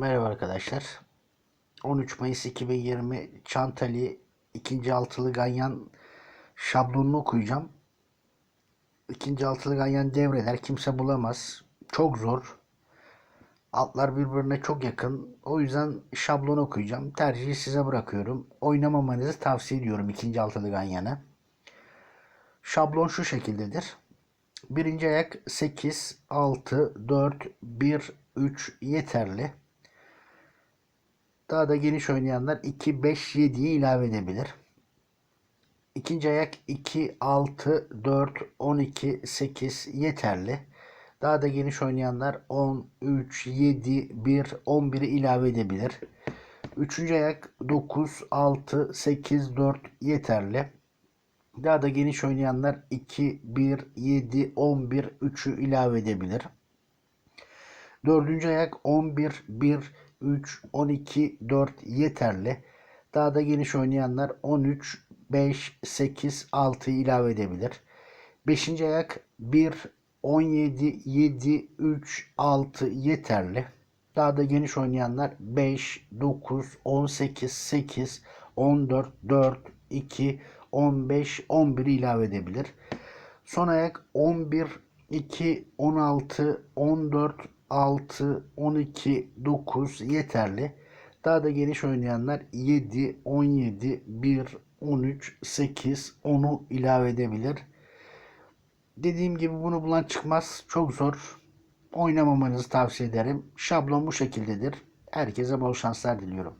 Merhaba arkadaşlar. 13 Mayıs 2020 Çantali ikinci altılı ganyan şablonunu okuyacağım. İkinci altılı ganyan devreler kimse bulamaz. Çok zor. Altlar birbirine çok yakın. O yüzden şablon okuyacağım. Tercihi size bırakıyorum. Oynamamanızı tavsiye ediyorum ikinci altılı ganyanı. Şablon şu şekildedir. Birinci ayak 8, 6, 4, 1, 3 yeterli. Daha da geniş oynayanlar 2, 5, 7'yi ilave edebilir. İkinci ayak 2, 6, 4, 12, 8 yeterli. Daha da geniş oynayanlar 10, 3, 7, 1, 11'i ilave edebilir. Üçüncü ayak 9, 6, 8, 4 yeterli. Daha da geniş oynayanlar 2, 1, 7, 11, 3'ü ilave edebilir. Dördüncü ayak 11, 1, 3, 12, 4 yeterli. Daha da geniş oynayanlar 13, 5, 8, 6 ilave edebilir. Beşinci ayak 1, 17, 7, 3, 6 yeterli. Daha da geniş oynayanlar 5, 9, 18, 8, 14, 4, 2, 15, 11 ilave edebilir. Son ayak 11, 2, 16, 14, 6, 12, 9 yeterli. Daha da geniş oynayanlar 7, 17, 1, 13, 8, 10'u ilave edebilir. Dediğim gibi bunu bulan çıkmaz. Çok zor. Oynamamanızı tavsiye ederim. Şablon bu şekildedir. Herkese bol şanslar diliyorum.